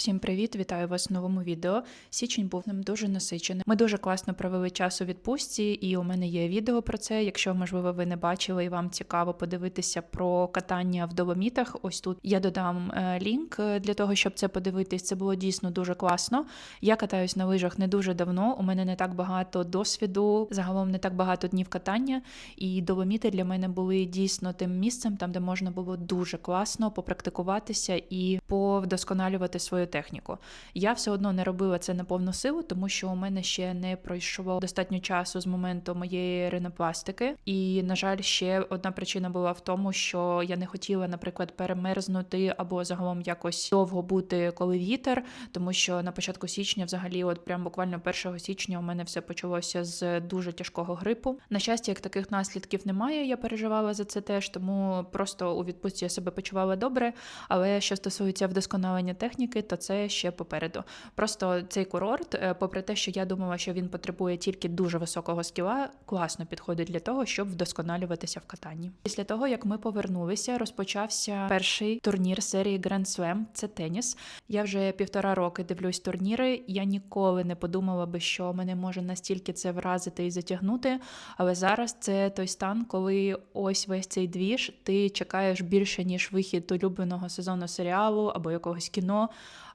Всім привіт, вітаю вас в новому відео. Січень був нам дуже насичений. Ми дуже класно провели час у відпустці, і у мене є відео про це. Якщо можливо ви не бачили і вам цікаво подивитися про катання в доломітах. Ось тут я додам е, лінк е, для того, щоб це подивитись. Це було дійсно дуже класно. Я катаюсь на лижах не дуже давно. У мене не так багато досвіду, загалом не так багато днів катання. І доломіти для мене були дійсно тим місцем, там де можна було дуже класно попрактикуватися і повдосконалювати свою техніку. Я все одно не робила це на повну силу, тому що у мене ще не пройшло достатньо часу з моменту моєї ринопластики. І, на жаль, ще одна причина була в тому, що я не хотіла, наприклад, перемерзнути або загалом якось довго бути, коли вітер, тому що на початку січня, взагалі, от прям буквально 1 січня, у мене все почалося з дуже тяжкого грипу. На щастя, як таких наслідків немає, я переживала за це теж, тому просто у відпустці я себе почувала добре. Але що стосується вдосконалення техніки, то це ще попереду. Просто цей курорт, е, попри те, що я думала, що він потребує тільки дуже високого скіла, класно підходить для того, щоб вдосконалюватися в катанні. Після того, як ми повернулися, розпочався перший турнір серії Grand Slam – це теніс. Я вже півтора роки дивлюсь турніри. Я ніколи не подумала би, що мене може настільки це вразити і затягнути. Але зараз це той стан, коли ось весь цей двіж, ти чекаєш більше ніж вихід улюбленого сезону серіалу або якогось кіно.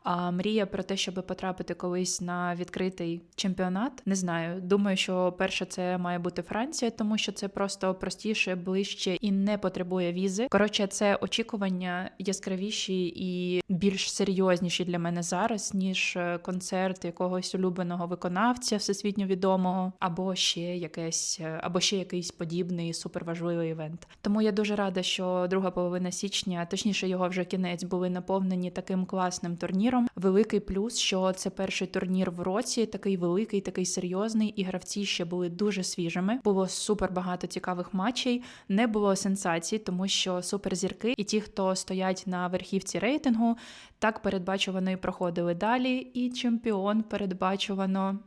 А мрія про те, щоб потрапити колись на відкритий чемпіонат, не знаю. Думаю, що перше це має бути Франція, тому що це просто простіше, ближче і не потребує візи. Коротше, це очікування яскравіші і більш серйозніші для мене зараз, ніж е, концерт якогось улюбленого виконавця всесвітньо відомого, або ще якесь, е, або ще якийсь подібний суперважливий івент. Тому я дуже рада, що друга половина січня, точніше його вже кінець, були наповнені таким класним турніром. Великий плюс, що це перший турнір в році, такий великий, такий серйозний, і гравці ще були дуже свіжими. Було супер багато цікавих матчей, не було сенсацій, тому що суперзірки і ті, хто стоять на верхівці рейтингу, так передбачувано і проходили далі. І чемпіон передбачувано.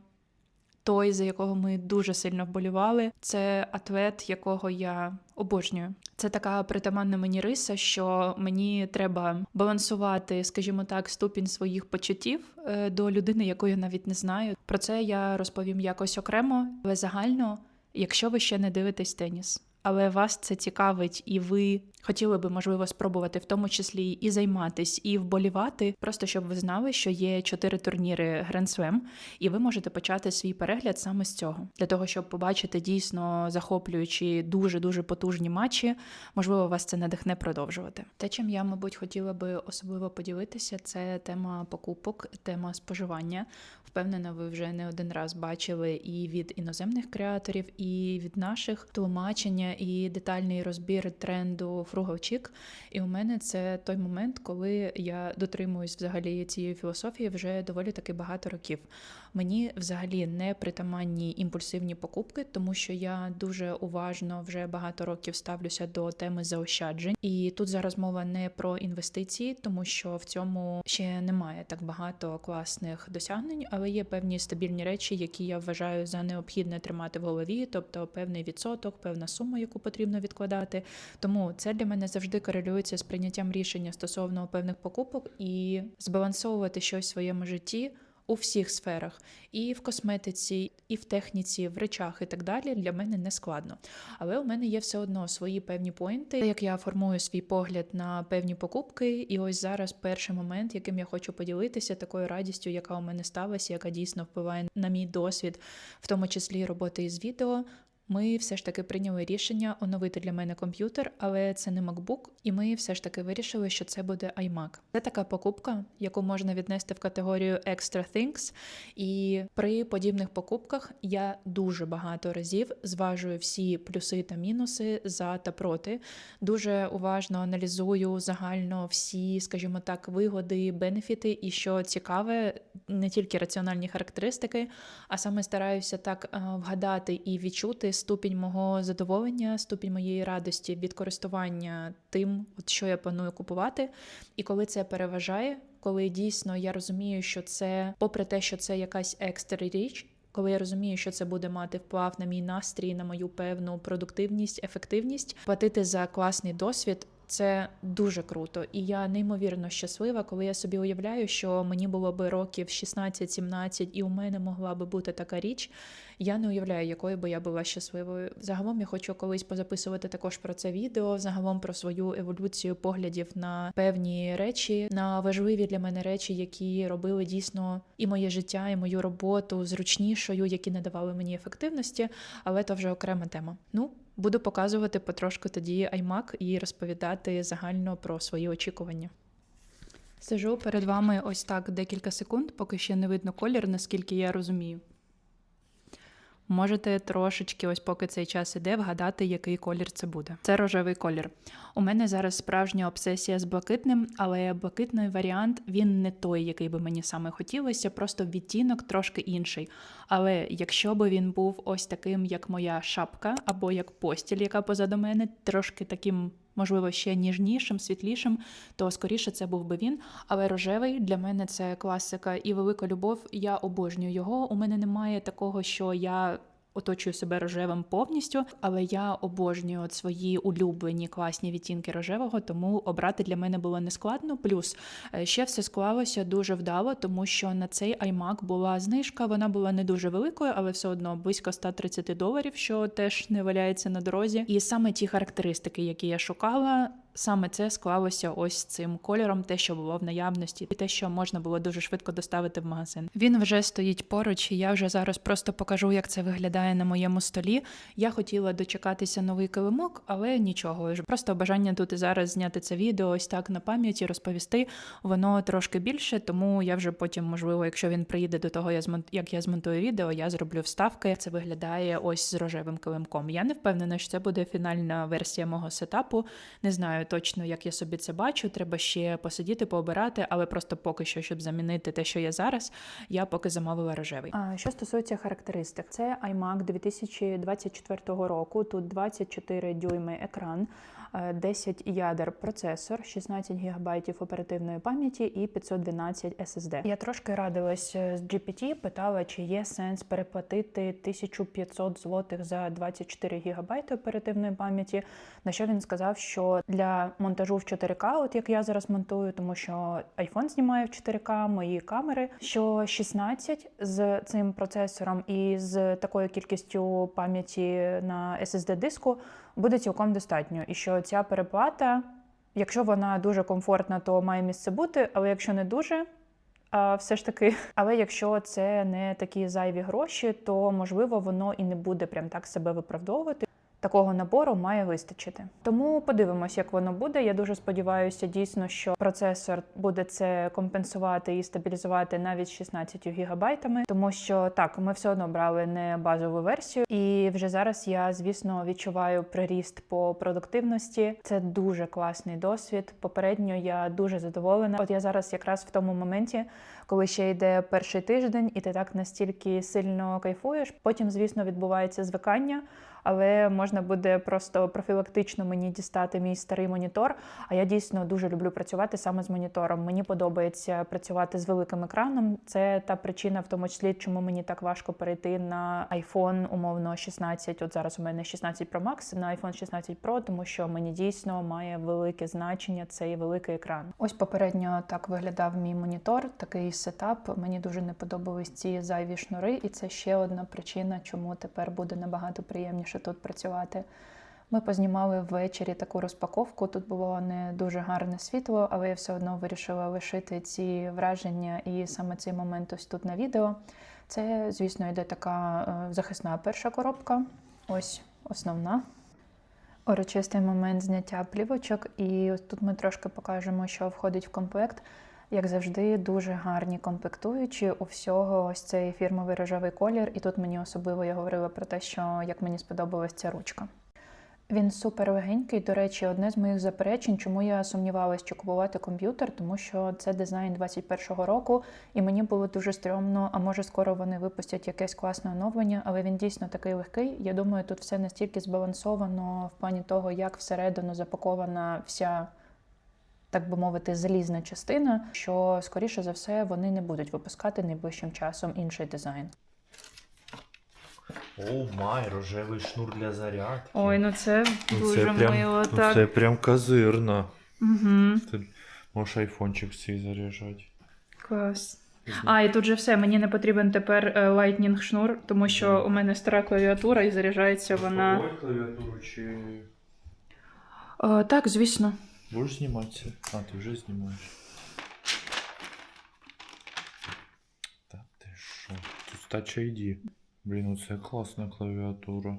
Той, за якого ми дуже сильно вболівали, це атлет, якого я обожнюю. Це така притаманна мені риса, що мені треба балансувати, скажімо так, ступінь своїх почуттів е, до людини, яку я навіть не знаю. Про це я розповім якось окремо, але загально, якщо ви ще не дивитесь теніс. Але вас це цікавить, і ви хотіли би, можливо, спробувати в тому числі і займатись, і вболівати, просто щоб ви знали, що є чотири турніри Slam, і ви можете почати свій перегляд саме з цього, для того, щоб побачити дійсно захоплюючі, дуже дуже потужні матчі. Можливо, вас це надихне продовжувати. Те, чим я, мабуть, хотіла би особливо поділитися, це тема покупок, тема споживання. Впевнена, ви вже не один раз бачили і від іноземних креаторів, і від наших тлумачення і детальний розбір тренду фругавчик, І у мене це той момент, коли я дотримуюсь взагалі цієї філософії вже доволі таки багато років. Мені взагалі не притаманні імпульсивні покупки, тому що я дуже уважно вже багато років ставлюся до теми заощаджень. І тут зараз мова не про інвестиції, тому що в цьому ще немає так багато класних досягнень, але є певні стабільні речі, які я вважаю за необхідне тримати в голові, тобто певний відсоток, певна сума, яку потрібно відкладати. Тому це для мене завжди корелюється з прийняттям рішення стосовно певних покупок і збалансовувати щось в своєму житті. У всіх сферах, і в косметиці, і в техніці, в речах, і так далі для мене не складно. Але у мене є все одно свої певні поінти, як я формую свій погляд на певні покупки. І ось зараз перший момент, яким я хочу поділитися, такою радістю, яка у мене сталася, яка дійсно впливає на мій досвід, в тому числі роботи із відео. Ми все ж таки прийняли рішення оновити для мене комп'ютер, але це не MacBook, і ми все ж таки вирішили, що це буде iMac. Це така покупка, яку можна віднести в категорію Extra Things. І при подібних покупках я дуже багато разів зважую всі плюси та мінуси за та проти. Дуже уважно аналізую загально всі, скажімо так, вигоди, бенефіти, і що цікаве, не тільки раціональні характеристики, а саме стараюся так е, вгадати і відчути ступінь мого задоволення, ступінь моєї радості від користування тим, от що я планую купувати. І коли це переважає, коли дійсно я розумію, що це, попри те, що це якась екстра річ. Коли я розумію, що це буде мати вплав на мій настрій, на мою певну продуктивність, ефективність, платити за класний досвід це дуже круто, і я неймовірно щаслива, коли я собі уявляю, що мені було би років 16-17, і у мене могла би бути така річ. Я не уявляю, якою би я була щасливою. Загалом я хочу колись позаписувати також про це відео. Загалом про свою еволюцію поглядів на певні речі, на важливі для мене речі, які робили дійсно і моє життя, і мою роботу зручнішою, які надавали мені ефективності, але то вже окрема тема. Ну. Буду показувати потрошку тоді iMac і розповідати загально про свої очікування. Сижу перед вами ось так декілька секунд, поки ще не видно колір, наскільки я розумію. Можете трошечки, ось поки цей час іде, вгадати, який колір це буде. Це рожевий колір. У мене зараз справжня обсесія з блакитним, але блакитний варіант він не той, який би мені саме хотілося, просто відтінок трошки інший. Але якщо би він був ось таким, як моя шапка, або як постіль, яка позаду мене, трошки таким. Можливо, ще ніжнішим, світлішим, то скоріше це був би він. Але рожевий для мене це класика і велика любов. Я обожнюю його. У мене немає такого, що я оточую себе рожевим повністю, але я обожнюю от свої улюблені класні відтінки рожевого, тому обрати для мене було нескладно. Плюс е, ще все склалося дуже вдало, тому що на цей iMac була знижка. Вона була не дуже великою, але все одно близько 130 доларів, що теж не валяється на дорозі. І саме ті характеристики, які я шукала. Саме це склалося ось цим кольором, те, що було в наявності, і те, що можна було дуже швидко доставити в магазин. Він вже стоїть поруч, і я вже зараз просто покажу, як це виглядає на моєму столі. Я хотіла дочекатися новий килимок, але нічого. Просто бажання тут і зараз зняти це відео, ось так на пам'яті розповісти. Воно трошки більше, тому я вже потім, можливо, якщо він приїде до того, я змон... як я змонтую відео, я зроблю вставки. Це виглядає ось з рожевим килимком. Я не впевнена, що це буде фінальна версія мого сетапу. Не знаю точно, як я собі це бачу. Треба ще посидіти, пообирати, але просто поки що, щоб замінити те, що є зараз, я поки замовила рожевий. А що стосується характеристик, це iMac 2024 року. Тут 24 дюйми екран. Е, 10 ядер процесор, 16 ГБ оперативної пам'яті і 512 SSD. Я трошки радилась е, з GPT, питала, чи є сенс переплатити 1500 злотих за 24 ГБ оперативної пам'яті. На що він сказав, що для монтажу в 4К, от як я зараз монтую, тому що iPhone знімає в 4К, мої камери, що 16 з цим процесором і з такою кількістю пам'яті на SSD диску буде цілком достатньо. І що ця переплата, якщо вона дуже комфортна, то має місце бути, але якщо не дуже. А все ж таки, але якщо це не такі зайві гроші, то можливо воно і не буде прям так себе виправдовувати. Такого набору має вистачити. Тому подивимось, як воно буде. Я дуже сподіваюся, дійсно, що процесор буде це компенсувати і стабілізувати навіть з 16 гігабайтами, тому що так, ми все одно брали не базову версію, і вже зараз я, звісно, відчуваю приріст по продуктивності. Це дуже класний досвід. Попередньо я дуже задоволена. От я зараз якраз в тому моменті, коли ще йде перший тиждень, і ти так настільки сильно кайфуєш. Потім, звісно, відбувається звикання але можна буде просто профілактично мені дістати мій старий монітор. А я дійсно дуже люблю працювати саме з монітором. Мені подобається працювати з великим екраном. Це та причина, в тому числі, чому мені так важко перейти на iPhone, умовно 16. От зараз у мене 16 Pro Max, на iPhone 16 Pro, тому що мені дійсно має велике значення цей великий екран. Ось попередньо так виглядав мій монітор, такий сетап. Мені дуже не подобались ці зайві шнури, і це ще одна причина, чому тепер буде набагато приємніше тут працювати. Ми познімали ввечері таку розпаковку. Тут було не дуже гарне світло, але я все одно вирішила лишити ці враження і саме цей момент ось тут на відео. Це, звісно, йде така е, захисна перша коробка. Ось основна. Урочистий момент зняття плівочок, і ось тут ми трошки покажемо, що входить в комплект. Як завжди, дуже гарні комплектуючі. У всього ось цей фірмовий рожевий колір, і тут мені особливо я говорила про те, що як мені сподобалась ця ручка. Він супер легенький. До речі, одне з моїх заперечень, чому я сумнівалася, чи купувати комп'ютер, тому що це дизайн 21-го року, і мені було дуже стрьомно, а може скоро вони випустять якесь класне оновлення, але він дійсно такий легкий. Я думаю, тут все настільки збалансовано в плані того, як всередину запакована вся. Так би мовити, залізна частина, що скоріше за все вони не будуть випускати найближчим часом інший дизайн. О май, рожевий шнур для зарядки. Ой, ну це Ну, дуже це прям, мило, ну, так. Це прям козирно. Угу. Ти можеш айфончик свій заряджати. Клас. А, і тут же все. Мені не потрібен тепер е, Lightning шнур, тому що у мене стара клавіатура і заряджається вона. Ой, клавіатуру чи О, так, звісно. Будеш зніматися? А, ти вже знімаєш. Та ти що? Тут Touch ID. Блін, ну це класна клавіатура.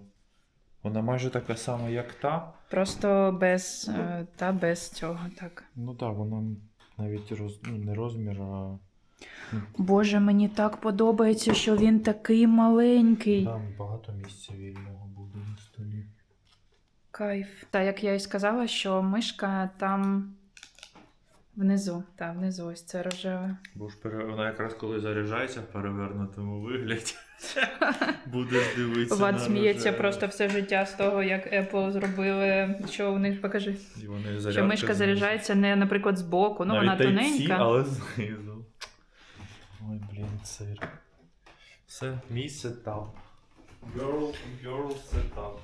Вона майже така сама, як та. Просто без е, та без цього, так. Ну так, вона навіть роз... ну, не розмір, а Боже, мені так подобається, що він такий маленький. там багато місця вільного буде на столі. Кайф. Та як я і сказала, що мишка там внизу. Та, внизу ось це рожеве. Бо ж пере... вона якраз коли заряджається в перевернутому вигляді. Будеш дивитися. Влад сміється просто все життя з того, як Apple зробили, що у них покажи. І вони Що мишка заряджається не, наприклад, збоку, ну вона Навіть тоненька. але знизу. Ой, блін, цирк. Все, мій сетап. Girl, girl setup.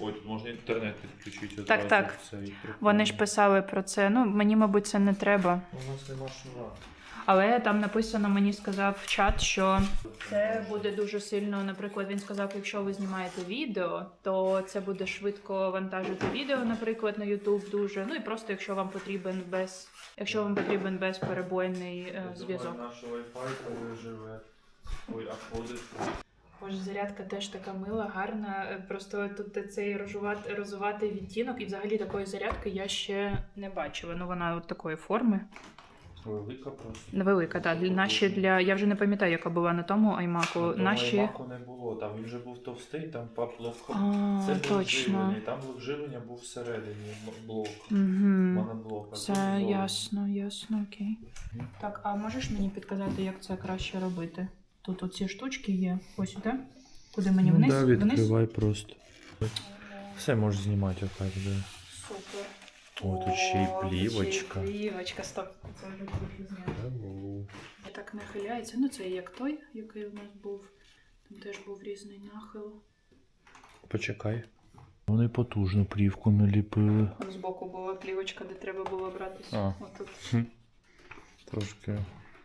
Ой, тут можна інтернет підключити Так, одразу так. прикольно. Вони ж писали про це. Ну, мені, мабуть, це не треба. У нас нема шнура. Але там написано, мені сказав чат, що це буде дуже сильно. Наприклад, він сказав, якщо ви знімаєте відео, то це буде швидко вантажити відео, наприклад, на YouTube дуже. Ну і просто якщо вам потрібен без, якщо вам потрібен безперебойний е, зв'язок. Наш Wi-Fi переживе. Ой, а ходить. Боже, зарядка теж така мила, гарна. Е, Просто тут цей розувати, розуватий відтінок, і взагалі такої зарядки я ще не бачила. Ну вона от такої форми. Велика просто. Невелика, так. Для наші для. Я вже не пам'ятаю, яка була на тому аймаку. Ну, Наші. Маку не було, там він вже був товстий, там пап ловко. А, Це був точно. живлений, там був живлення був всередині блок. Угу. Моноблок. а Це тут ясно, ясно, окей. Так, а можеш мені підказати, як це краще робити? Тут оці штучки є. Ось сюди. Куди мені ну, вниз? Да, вниз? просто. Все можеш знімати отак, да. Супер. О, тут ще й плівочка. Ще й плівочка, стоп. Це вже зняти. Так нахиляється. Ну, це як той, який у нас був. Там теж був різний нахил. Почекай. Вони потужну плівку наліпили. Збоку була плівочка, де треба було братися. А. Отут. Трошки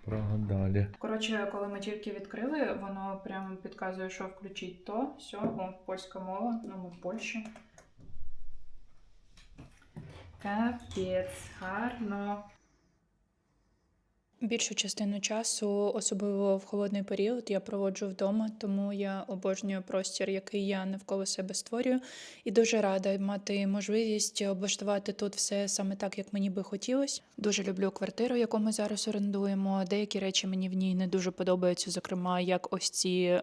прогадали. Коротше, коли ми тільки відкрили, воно прямо підказує, що включить то, все, польська мова, ну ми в Польщі. Капець, гарно. Більшу частину часу, особливо в холодний період, я проводжу вдома, тому я обожнюю простір, який я навколо себе створюю, і дуже рада мати можливість облаштувати тут все саме так, як мені би хотілося. Дуже люблю квартиру, яку ми зараз орендуємо. Деякі речі мені в ній не дуже подобаються, зокрема, як ось ці.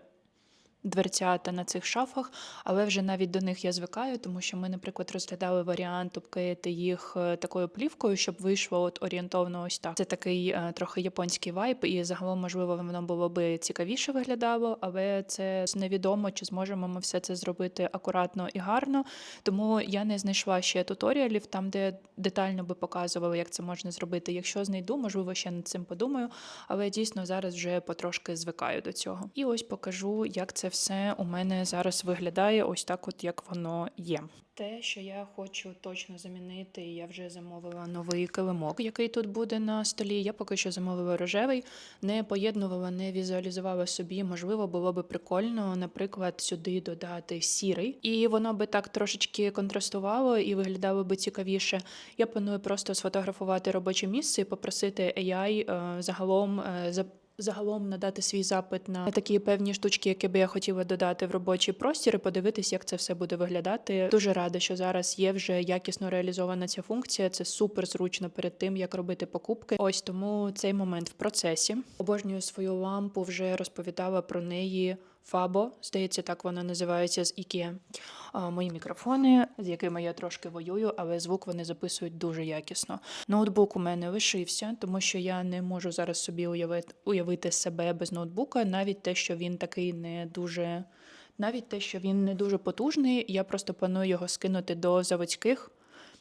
Дверцята на цих шафах, але вже навіть до них я звикаю, тому що ми, наприклад, розглядали варіант обклеїти їх е, такою плівкою, щоб вийшло от орієнтовно ось так. Це такий е, трохи японський вайб, і загалом, можливо, воно було би цікавіше виглядало, але це невідомо, чи зможемо ми все це зробити акуратно і гарно. Тому я не знайшла ще туторіалів там, де детально би показували, як це можна зробити. Якщо знайду, можливо, ще над цим подумаю, але дійсно зараз вже потрошки звикаю до цього. І ось покажу, як це все у мене зараз виглядає, ось так, от як воно є. Те, що я хочу точно замінити, я вже замовила новий килимок, який тут буде на столі. Я поки що замовила рожевий, не поєднувала, не візуалізувала собі. Можливо, було би прикольно, наприклад, сюди додати сірий, і воно би так трошечки контрастувало і виглядало би цікавіше. Я планую просто сфотографувати робоче місце і попросити AI е, загалом е, за. Загалом надати свій запит на такі певні штучки, які би я хотіла додати в робочий простір, і подивитись, як це все буде виглядати. Дуже рада, що зараз є вже якісно реалізована ця функція. Це супер зручно перед тим, як робити покупки. Ось тому цей момент в процесі. Обожнюю свою лампу, вже розповідала про неї. Фабо, здається, так вона називається з IKEA. Мої мікрофони, з якими я трошки воюю, але звук вони записують дуже якісно. Ноутбук у мене лишився, тому що я не можу зараз собі уявити, уявити себе без ноутбука, навіть те, що він такий не дуже. Навіть те, що він не дуже потужний, я просто планую його скинути до заводських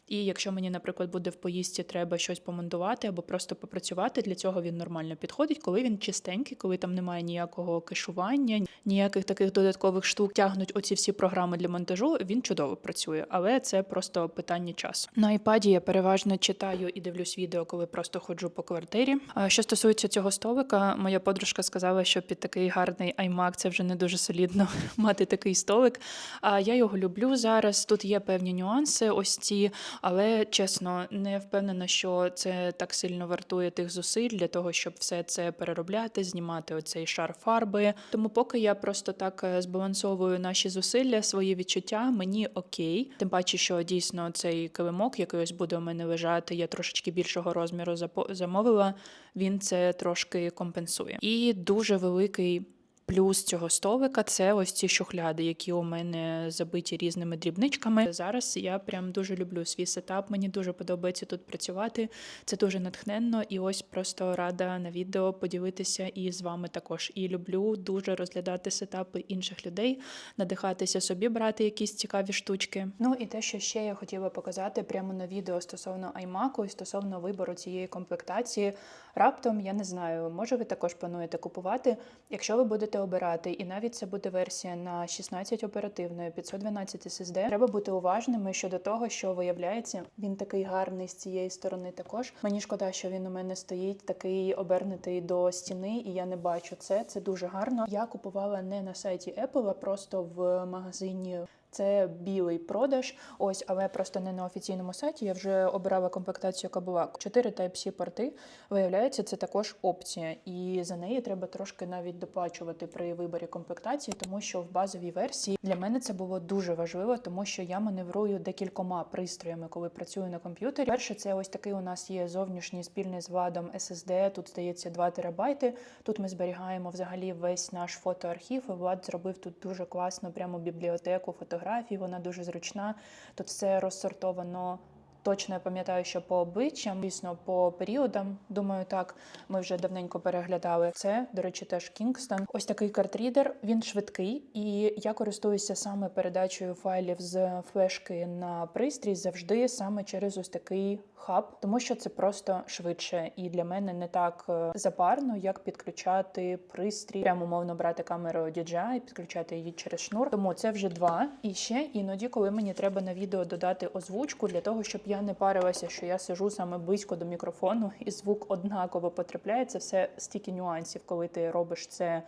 І якщо мені, наприклад, буде в поїздці треба щось помонтувати або просто попрацювати, для цього він нормально підходить, коли він чистенький, коли там немає ніякого кешування, ніяких таких додаткових штук тягнуть оці всі програми для монтажу. Він чудово працює, але це просто питання часу. На iPad я переважно читаю і дивлюсь відео, коли просто ходжу по квартирі. Що стосується цього столика, моя подружка сказала, що під такий гарний iMac це вже не дуже солідно мати такий столик. А я його люблю зараз. Тут є певні нюанси, ось ці, але чесно, не впевнена, що це так сильно вартує тих зусиль для того, щоб все це переробляти, знімати оцей шар фарби. Тому поки я просто так е, збалансовую наші зусилля, свої відчуття, мені окей. Тим паче, що дійсно цей килимок, який ось буде у мене лежати, я трошечки більшого розміру замовила. Він це трошки компенсує. І дуже великий Плюс цього столика це ось ці шухляди, які у мене забиті різними дрібничками. Зараз я прям дуже люблю свій сетап. Мені дуже подобається тут працювати. Це дуже натхненно, і ось просто рада на відео поділитися і з вами також. І люблю дуже розглядати сетапи інших людей, надихатися собі, брати якісь цікаві штучки. Ну і те, що ще я хотіла показати прямо на відео стосовно iMac і стосовно вибору цієї комплектації. Раптом я не знаю, може ви також плануєте купувати. Якщо ви будете обирати, і навіть це буде версія на 16 оперативної, 512 SSD, треба бути уважними щодо того, що виявляється, він такий гарний з цієї сторони. Також мені шкода, що він у мене стоїть такий обернутий до стіни, і я не бачу це. Це дуже гарно. Я купувала не на сайті Apple, а просто в магазині. Це білий продаж, ось, але просто не на офіційному сайті. Я вже обирала комплектацію яка була. 4 Type-C порти. Виявляється, це також опція, і за неї треба трошки навіть доплачувати при виборі комплектації, тому що в базовій версії для мене це було дуже важливо, тому що я маневрую декількома пристроями, коли працюю на комп'ютері. Перше, це ось такий у нас є зовнішній спільний з владом SSD, Тут здається 2 терабайти. Тут ми зберігаємо взагалі весь наш фотоархів. І Влад зробив тут дуже класно, прямо бібліотеку фотографій. Вона дуже зручна. Тут все розсортовано. Точно я пам'ятаю, що по обличчям, дійсно по періодам. Думаю, так ми вже давненько переглядали. Це, до речі, теж Кінгстон. Ось такий картрідер. Він швидкий, і я користуюся саме передачею файлів з флешки на пристрій завжди саме через ось такий хаб, тому що це просто швидше і для мене не так е, запарно, як підключати пристрій, прямо умовно брати камеру DJI, підключати її через шнур. Тому це вже два. І ще іноді, коли мені треба на відео додати озвучку для того, щоб я не парилася, що я сижу саме близько до мікрофону, і звук однаково потрапляє. Це все стільки нюансів, коли ти робиш це.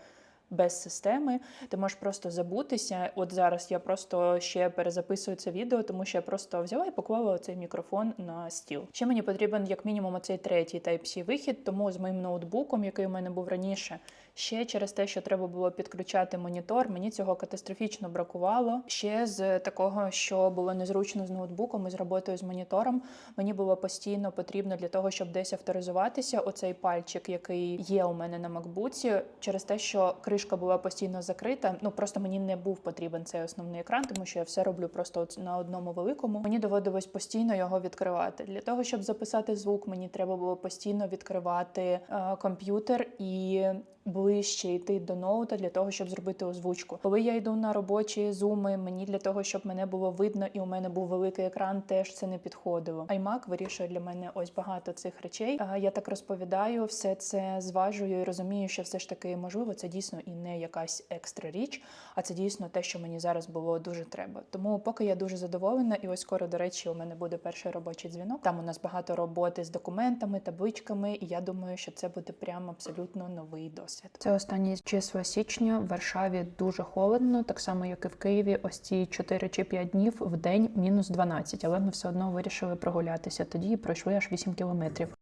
Без системи ти можеш просто забутися. От зараз я просто ще перезаписую це відео, тому що я просто взяла і поклала цей мікрофон на стіл. Ще мені потрібен як мінімум оцей третій Type-C вихід, тому з моїм ноутбуком, який у мене був раніше, ще через те, що треба було підключати монітор, мені цього катастрофічно бракувало. Ще з такого, що було незручно з ноутбуком і з роботою з монітором, мені було постійно потрібно для того, щоб десь авторизуватися. Оцей пальчик, який є у мене на макбуці, через те, що кришка була постійно закрита. Ну просто мені не був потрібен цей основний екран, тому що я все роблю просто на одному великому. Мені доводилось постійно його відкривати. Для того, щоб записати звук, мені треба було постійно відкривати е, комп'ютер і. Ближче йти до ноута для того, щоб зробити озвучку. Коли я йду на робочі зуми, мені для того, щоб мене було видно і у мене був великий екран, теж це не підходило. iMac вирішує для мене ось багато цих речей. Я так розповідаю, все це зважую і розумію, що все ж таки можливо це дійсно і не якась екстра річ, а це дійсно те, що мені зараз було дуже треба. Тому поки я дуже задоволена, і ось скоро, до речі, у мене буде перший робочий дзвінок. Там у нас багато роботи з документами, табличками, і я думаю, що це буде прямо абсолютно новий досвід. Це останні числа січня. В Варшаві дуже холодно, так само як і в Києві. Ось ці 4 чи 5 днів в день мінус 12, але ми все одно вирішили прогулятися тоді і пройшли аж 8 кілометрів.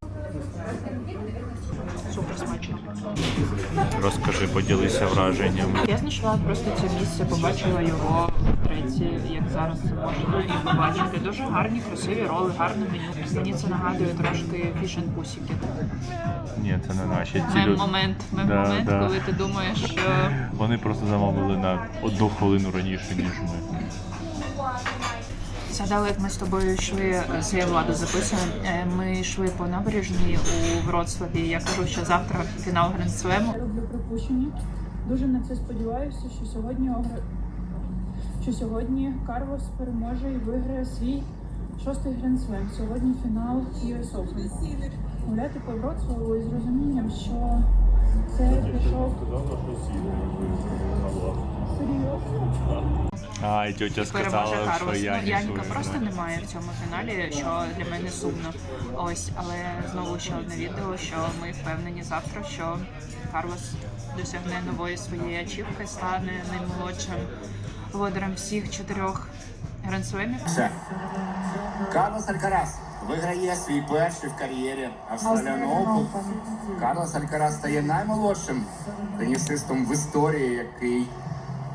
Розкажи, поділися враженнями. Я знайшла просто це місце, побачила його втретє, як зараз це можна і побачити. Дуже гарні, красиві роли, гарне меню. Мені це нагадує трошки фішен пусіки. Ні, це не наші. Ці Мем люди, момент, мем Да, момент, да. коли ти думаєш, що вони просто замовили на одну хвилину раніше, ніж ми. Згадали, як ми з тобою йшли з владу записуємо. е, Ми йшли по набережній у Вроцлаві. Я кажу, що завтра фінал гранд-слему. Роблю припущення. Дуже на це сподіваюся, що сьогодні що сьогодні Карлос переможе і виграє свій Шостий Slam. Сьогодні фінал US Open. Гуляти по Вроцлаву із розумінням, що це пішов серйозно. А, і тетя переможе Карлос. Ну, Янька просто немає в цьому фіналі, що для мене сумно. Ось, але знову ще одне відео, що ми впевнені завтра, що Карлос досягне нової своєї ачівки, стане наймолодшим володарем всіх чотирьох грандслемів. Все. Карлос Алькарас виграє свій перший в кар'єрі Australian Open. Карлос Алькарас стає наймолодшим тенісистом в історії, який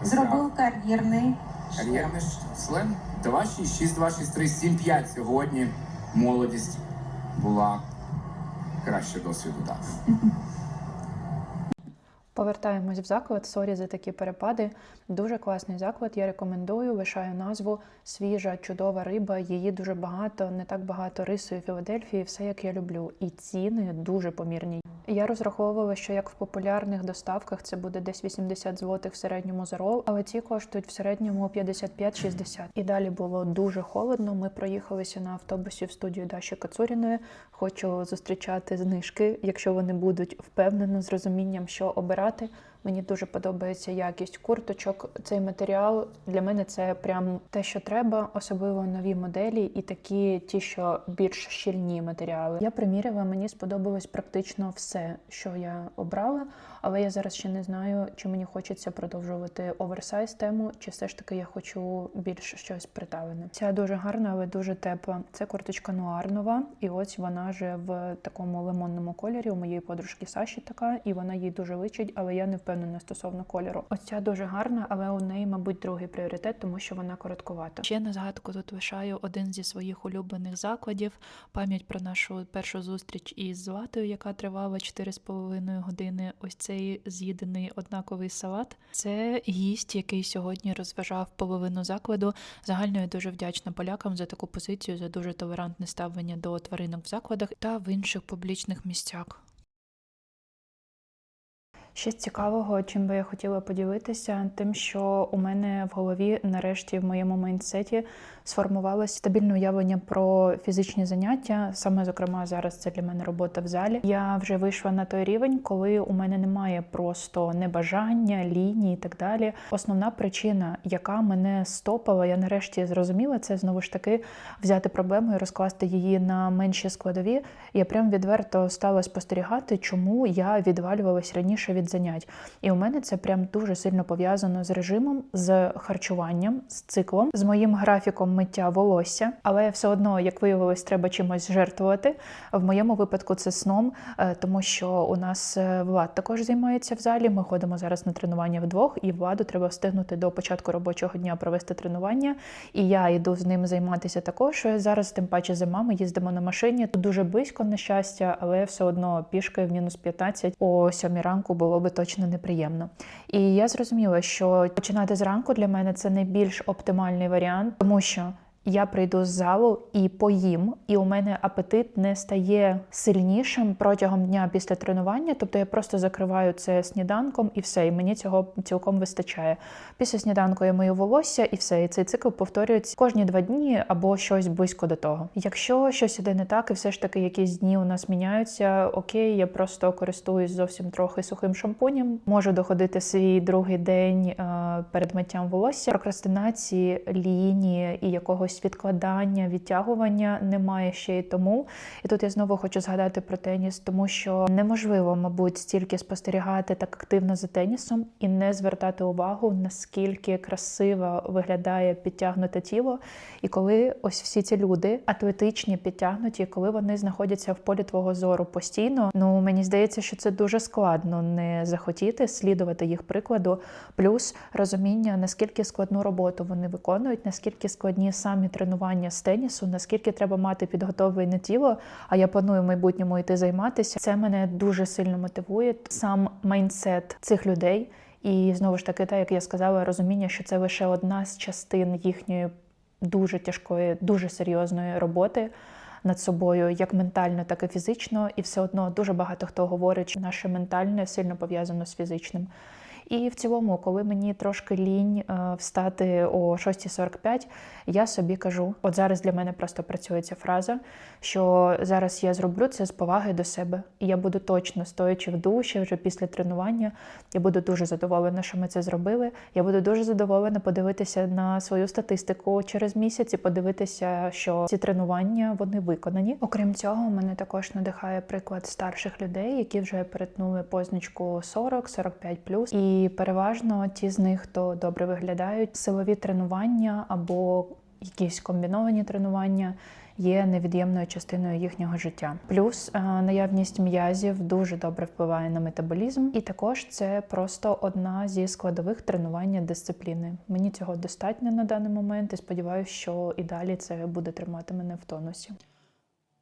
Зробив кар'єрний кар'єрний 2-6, 6-2, 6-3, 7-5 сьогодні. Молодість була краще досвіду дав. Повертаємось в заклад. Сорі за такі перепади. Дуже класний заклад. Я рекомендую. Лишаю назву свіжа, чудова риба. Її дуже багато, не так багато рису і Філадельфії. Все як я люблю. І ціни дуже помірні. Я розраховувала, що як в популярних доставках це буде десь 80 злотих в середньому за рол, але ці коштують в середньому 55-60. І далі було дуже холодно. Ми проїхалися на автобусі в студію Даші Кацуріної. Хочу зустрічати знижки, якщо вони будуть впевнено з розумінням, що обирати. Мені дуже подобається якість курточок. Цей матеріал для мене це прям те, що треба, особливо нові моделі і такі ті, що більш щільні матеріали. Я приміряла, мені сподобалось практично все, що я обрала, але я зараз ще не знаю, чи мені хочеться продовжувати оверсайз тему, чи все ж таки я хочу більш щось приталене. Ця дуже гарна, але дуже тепла. Це курточка нуарнова, і ось вона вже в такому лимонному кольорі. У моєї подружки Саші така, і вона їй дуже личить, але я не впевнена стосовно кольору. Ось ця дуже гарна, але у неї, мабуть, другий пріоритет, тому що вона короткувата. Ще на згадку тут лишаю один зі своїх улюблених закладів. Пам'ять про нашу першу зустріч із Златою, яка тривала 4,5 години. Ось цей з'їдений однаковий салат. Це гість, який сьогодні розважав половину закладу. Загально я дуже вдячна полякам за таку позицію, за дуже толерантне ставлення до тваринок в закладах та в інших публічних місцях. Ще з цікавого, чим би я хотіла поділитися, тим, що у мене в голові нарешті в моєму майндсеті сформувалось стабільне уявлення про фізичні заняття. Саме зокрема, зараз це для мене робота в залі. Я вже вийшла на той рівень, коли у мене немає просто небажання, лінії і так далі. Основна причина, яка мене стопала, я нарешті зрозуміла це знову ж таки взяти проблему і розкласти її на менші складові. Я прям відверто стала спостерігати, чому я відвалювалась раніше від занять. І у мене це прям дуже сильно пов'язано з режимом, з харчуванням, з циклом, з моїм графіком миття волосся. Але все одно, як виявилось, треба чимось жертвувати. В моєму випадку це сном, е, тому що у нас е, Влад також займається в залі. Ми ходимо зараз на тренування вдвох, і владу треба встигнути до початку робочого дня провести тренування. І я йду з ним займатися також. Зараз, тим паче, зима, ми їздимо на машині. Тут дуже близько на щастя, але все одно пішки в мінус 15 о 7 ранку було би точно неприємно. І я зрозуміла, що починати зранку для мене це найбільш оптимальний варіант, тому що я прийду з залу і поїм, і у мене апетит не стає сильнішим протягом дня після тренування. Тобто я просто закриваю це сніданком і все, і мені цього цілком вистачає. Після сніданку я мию волосся і все. І цей цикл повторюється кожні два дні або щось близько до того. Якщо щось іде не так, і все ж таки якісь дні у нас міняються, окей, я просто користуюсь зовсім трохи сухим шампунем. Можу доходити свій другий день е, перед миттям волосся. Прокрастинації, лінії і якогось відкладання, відтягування немає ще й тому. І тут я знову хочу згадати про теніс, тому що неможливо, мабуть, стільки спостерігати так активно за тенісом і не звертати увагу, наскільки красиво виглядає підтягнуте тіло. І коли ось всі ці люди атлетичні, підтягнуті, коли вони знаходяться в полі твого зору постійно, ну мені здається, що це дуже складно не захотіти слідувати їх прикладу, плюс розуміння, наскільки складну роботу вони виконують, наскільки складні самі тренування з тенісу, наскільки треба мати підготовлене тіло. А я планую в майбутньому йти займатися. Це мене дуже сильно мотивує. Сам майндсет цих людей. І знову ж таки, так як я сказала, розуміння, що це лише одна з частин їхньої дуже тяжкої, дуже серйозної роботи над собою, як ментально, так і фізично. І все одно дуже багато хто говорить, що наше ментальне сильно пов'язано з фізичним. І в цілому, коли мені трошки лінь е, встати о 6.45, я собі кажу: от зараз для мене просто працює ця фраза, що зараз я зроблю це з поваги до себе, і я буду точно стоячи в душі вже після тренування. Я буду дуже задоволена, що ми це зробили. Я буду дуже задоволена подивитися на свою статистику через місяць і подивитися, що ці тренування вони виконані. Окрім цього, мене також надихає приклад старших людей, які вже перетнули позначку 40-45+. І переважно ті з них, хто добре виглядають, силові тренування або якісь комбіновані тренування є невід'ємною частиною їхнього життя. Плюс е, наявність м'язів дуже добре впливає на метаболізм, і також це просто одна зі складових тренування дисципліни. Мені цього достатньо на даний момент, і сподіваюся, що і далі це буде тримати мене в тонусі.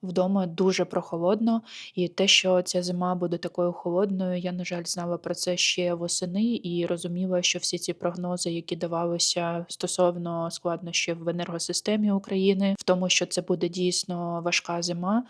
Вдома дуже прохолодно, і те, що ця зима буде такою холодною, я, на жаль, знала про це ще восени і розуміла, що всі ці прогнози, які давалися стосовно складнощів в енергосистемі України, в тому, що це буде дійсно важка зима.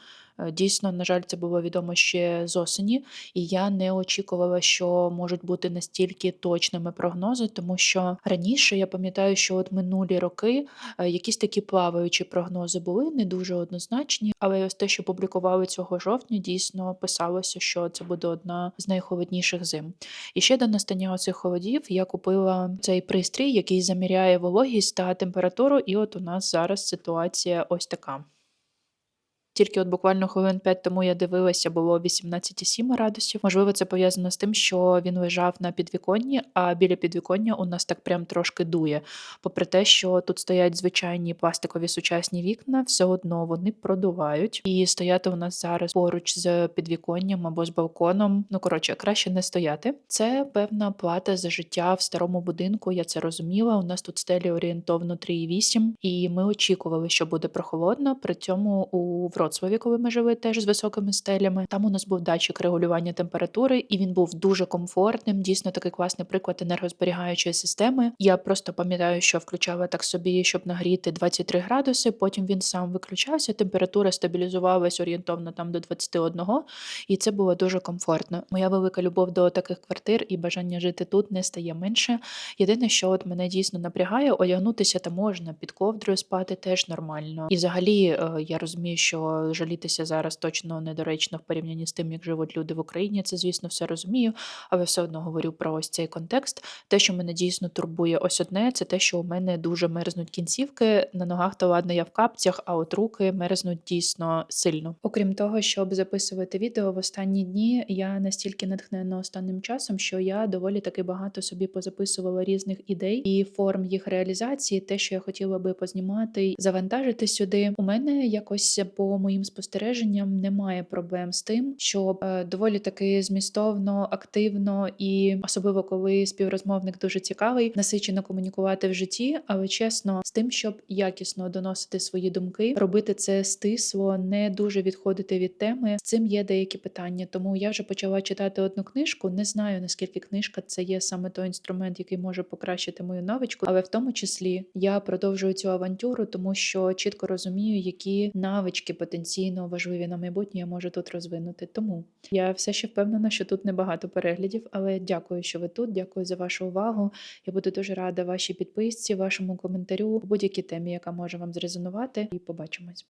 Е, Дійсно, на жаль, це було відомо ще з осені, і я не очікувала, що можуть бути настільки точними прогнози, тому що раніше я пам'ятаю, що от минулі роки е, якісь такі плаваючі прогнози були не дуже однозначні, але ось те, що публікували цього жовтня, дійсно писалося, що це буде одна з найхолодніших зим. І ще до настання оцих холодів я купила цей пристрій, який заміряє вологість та температуру, і от у нас зараз ситуація ось така тільки от буквально хвилин п'ять тому я дивилася, було 18,7 градусів. Можливо, це пов'язано з тим, що він лежав на підвіконні, а біля підвіконня у нас так прям трошки дує. Попри те, що тут стоять звичайні пластикові сучасні вікна, все одно вони продувають. І стояти у нас зараз поруч з підвіконням або з балконом. Ну коротше, краще не стояти. Це певна плата за життя в старому будинку. Я це розуміла. У нас тут стелі орієнтовно 3,8, і ми очікували, що буде прохолодно, при цьому у врот коли ми жили теж з високими стелями. Там у нас був датчик регулювання температури, і він був дуже комфортним. Дійсно, такий класний приклад енергозберігаючої системи. Я просто пам'ятаю, що включала так собі, щоб нагріти 23 градуси. Потім він сам виключався. Температура стабілізувалась орієнтовно там до 21, і це було дуже комфортно. Моя велика любов до таких квартир і бажання жити тут не стає менше. Єдине, що от мене дійсно напрягає, одягнутися та можна під ковдрою спати теж нормально. І взагалі е, я розумію, що жалітися зараз точно недоречно в порівнянні з тим, як живуть люди в Україні. Це, звісно, все розумію, але все одно говорю про ось цей контекст. Те, що мене дійсно турбує ось одне, це те, що у мене дуже мерзнуть кінцівки. На ногах то ладно, я в капцях, а от руки мерзнуть дійсно сильно. Окрім того, щоб записувати відео в останні дні, я настільки натхнена останнім часом, що я доволі таки багато собі позаписувала різних ідей і форм їх реалізації. Те, що я хотіла би познімати, завантажити сюди. У мене якось по моїм спостереженням немає проблем з тим, щоб е, доволі таки змістовно, активно і особливо коли співрозмовник дуже цікавий, насичено комунікувати в житті, але чесно, з тим, щоб якісно доносити свої думки, робити це стисло, не дуже відходити від теми. З цим є деякі питання. Тому я вже почала читати одну книжку. Не знаю наскільки книжка це є саме той інструмент, який може покращити мою навичку, але в тому числі я продовжую цю авантюру, тому що чітко розумію, які навички потенційно важливі на майбутнє я можу тут розвинути. Тому я все ще впевнена, що тут небагато переглядів, але дякую, що ви тут. Дякую за вашу увагу. Я буду дуже рада вашій підписці, вашому коментарю, будь-якій темі, яка може вам зрезонувати. І побачимось.